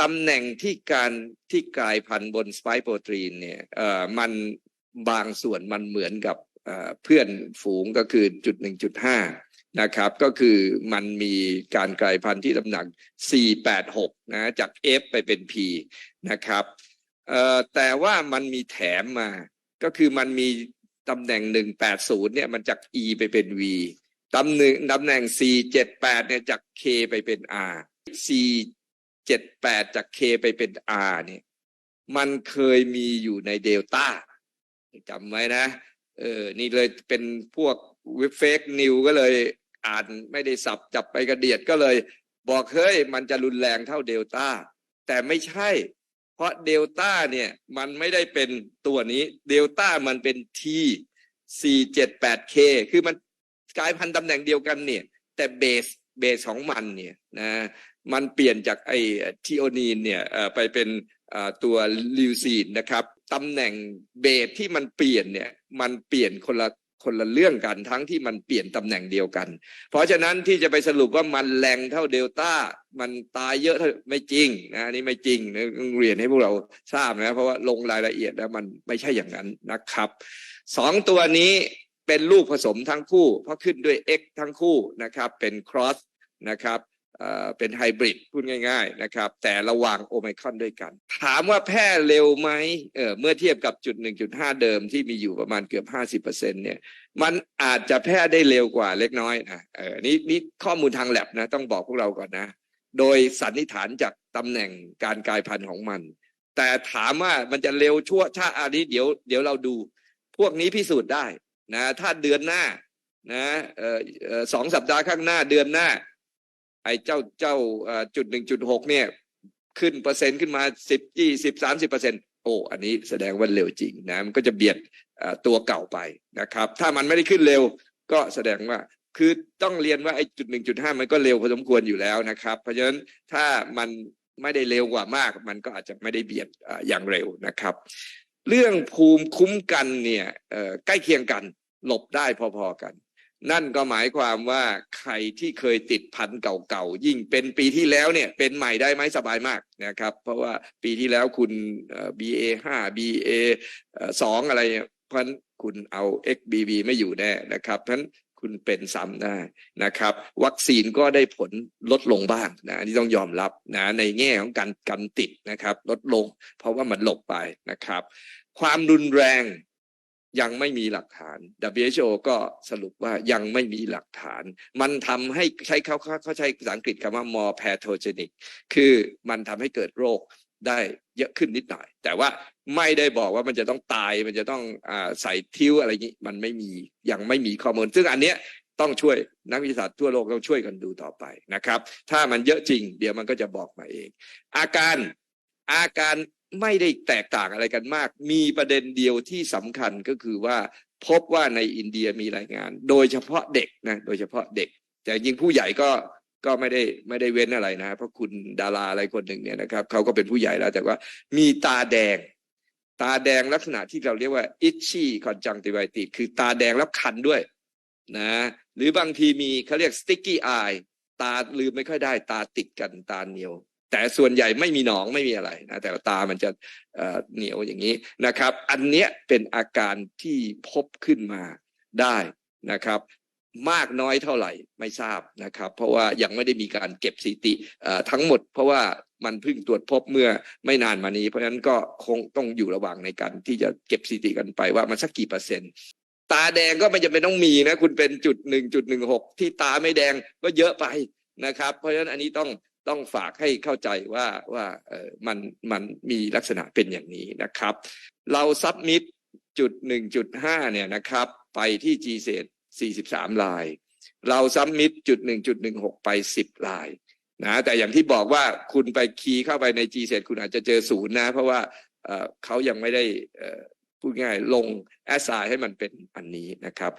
ตำแหน่งที่การที่กลายพันธุ์บนสไปโปรตีนเนี่ยมันบางส่วนมันเหมือนกับเพื่อนฝูงก็คือจุดหนึ่งจุดห้านะครับก็คือมันมีการกลายพันธุ์ที่ตำหนัก 486 นะจาก F ไปเป็น P นะครับแต่ว่ามันมีแถมมาก็คือมันมีตำแหน่ง 180 เนี่ยมันจาก E ไปเป็น V ตำแหน่งตำแหน่ง 478 เนี่ยจาก K ไปเป็น R 478จาก K ไปเป็น R เนี่ย มันเคยมีอยู่ในเดลต้าจำไว้นะ เออ นี่เลยเป็นพวกเว็บเฟกนิวก็เลยอ่านไม่ได้สับจับไปกระเดียดก็เลย บอกเฮ้ยมันจะรุนแรงเท่าเดลต้า แต่ไม่ใช่ เพราะเดลต้าเนี่ยมันไม่ได้เป็นตัวนี้เดลต้ามันเป็น T 478K คือมันกลายพันธุ์ตำแหน่งเดียวกันเนี่ย แต่เบส เบสของมันเนี่ยนะมันเปลี่ยนจากไอทีโอนีนเนี่ยไปเป็นตัวลิวซีนนะครับตำแหน่งเบสที่มันเปลี่ยนเนี่ยมันเปลี่ยนคนละคนละเรื่องกันทั้งที่มันเปลี่ยนตำแหน่งเดียวกัน เพราะฉะนั้นที่จะไปสรุปว่ามันแรงเท่าเดลต้า มันตายเยอะเท่าไม่จริงนะนนี้ไม่จริงต้องเรียนให้พวกเราทราบนะเพราะว่าลงรายละเอียดแล้วมันไม่ใช่อย่างนั้นนะครับสองตัวนี้เป็นลูกผสมทั้งคู่ เพราะขึ้นด้วย X ทั้งคู่นะครับเป็น cross นะครับเป็นไฮบริดพูดง่าย ๆนะครับ แต่ระหว่างโอไมครอนด้วยกัน ถามว่าแพร่เร็วไหมเเมื่อเทียบกับจุด 1.5 เดิมที่มีอยู่ประมาณเกือบ 50%เนี่ยมันอาจจะแพร่ได้เร็วกว่าเล็กน้อยนะเออนี่นี่ข้อมูลทางแลบนะต้องบอกพวกเราก่อนนะ โดยสันนิษฐานจากตำแหน่งการกลายพันธุ์ของมัน แต่ถามว่ามันจะเร็วชั่วช้าอันนี้เดี๋ยวเดี๋ยวเราดู พวกนี้พิสูจน์ได้นะถ้าเดือนหน้านะออสองสัปดาห์ข้างหน้าเดือนหน้า อ้เจ้าเจ้าจุดหนึ่งจุดหกเนี่ยขึ้นเปอร์เซ็นต์ขึ้นมาสิบยี่สิบสามสิบเปอร์เซ็นต์โอ้อันนี้แสดงว่าเร็วจริงนะมันก็จะเบียดตัวเก่าไปนะครับ ถ้ามันไม่ได้ขึ้นเร็วก็แสดงว่าคือต้องเรียนว่าไอ้จุดหนึ่งจุดห้ามันก็เร็วพอสมควรอยู่แล้วนะครับ เพราะฉะนั้นถ้ามันไม่ได้เร็วกว่ามาก มันก็อาจจะไม่ได้เบียดอย่างเร็วนะครับ เรื่องภูมิคุ้มกันเนี่ยใกล้เคียงกันหลบได้พอๆกัน นั่นก็หมายความว่าใครที่เคยติดพันเก่าๆยิ่งเป็นปีที่แล้วเนี่ยเป็นใหม่ได้ไหมสบายมากนะครับ เพราะว่าปีที่แล้วคุณเอ่อ BA ห้า BA สองอะไรเนี่ยเพราะฉะนั้นคุณเอา XBB ไม่อยู่แน่นะครับเพราะฉะนั้นคุณเป็นซ้ำได้นะครับ วัคซีนก็ได้ผลลดลงบ้างนะนี่ต้องยอมรับนะในแง่ของการกันติดนะครับ ลดลง เพราะว่ามันหลบไปนะครับ ความรุนแรง ยังไม่มีหลักฐาน WHO ก็สรุปว่ายังไม่มีหลักฐาน มันทำให้ใช้เขาเขาใช้ภาษาอังกฤษคำว่า more pathogenic คือมันทำให้เกิดโรคได้เยอะขึ้นนิดหน่อย แต่ว่าไม่ได้บอกว่ามันจะต้องตายมันจะต้องอใส่ทิ้วอะไรอย่างนี้มันไม่มียังไม่มีข้อมูล ซึ่งอันเนี้ยต้องช่วยนักวิทยาศาสตร์ทั่วโลกต้องช่วยกันดูต่อไปนะครับ ถ้ามันเยอะจริง เดี๋ยวมันก็จะบอกมาเอง อาการอาการ ไม่ได้แตกต่างอะไรกันมาก มีประเด็นเดียวที่สำคัญก็คือว่าพบว่าในอินเดียมีรายงาน โดยเฉพาะเด็กนะ โดยเฉพาะเด็ก แต่จริงผู้ใหญ่ก็ก็ไม่ได้ไม่ได้เว้นอะไรนะ เพราะคุณดาราอะไรคนหนึ่งเนี่ยนะครับเขาก็เป็นผู้ใหญ่แล้วแต่ว่ามีตาแดง ตาแดงลักษณะที่เราเรียกว่า itchy conjunctivitis คือตาแดงแล้วคันด้วยนะหรือบางทีมีเขาเรียก sticky eye ตาลืมไม่ค่อยได้ ตาติดกันตาเหนียว แต่ส่วนใหญ่ไม่มีหนองไม่มีอะไรนะแต่ตามันจะเเหนียวอย่างนี้นะครับ อันเนี้ยเป็นอาการที่พบขึ้นมาได้นะครับมากน้อยเท่าไหร่ไม่ทราบนะครับ เพราะว่ายังไม่ได้มีการเก็บสถิติทั้งหมด เพราะว่ามันเพิ่งตรวจพบเมื่อไม่นานมานี้ เพราะฉะนั้นก็คงต้องอยู่ระหว่างในการที่จะเก็บสถิติกันไปว่ามันสักกี่เปอร์เซ็นต์ ตาแดงก็ไม่จำเป็นต้องมีนะ คุณเป็นจุดหนึ่งจุดหนึ่งหกที่ตาไม่แดงก็เยอะไปนะครับ เพราะฉะนั้นอันนี้ต้อง ต้องฝากให้เข้าใจว่าว่าเออมันมันมีลักษณะเป็นอย่างนี้นะครับ เราซับมิดจุดหนึ่งจุดห้าเนี่ยนะครับ ไปที่ G เศษสี่สิบสามลาย เราซับมิดจุดหนึ่งจุดหนึ่งหกไปสิบลายนะแต่อย่างที่บอกว่าคุณไปคีย์เข้าไปใน G เศษคุณอาจจะเจอศูนย์นะ เพราะว่าเเขายังไม่ได้พูดง่ายลงแอสไซน์ให้มันเป็นอันนี้นะครับ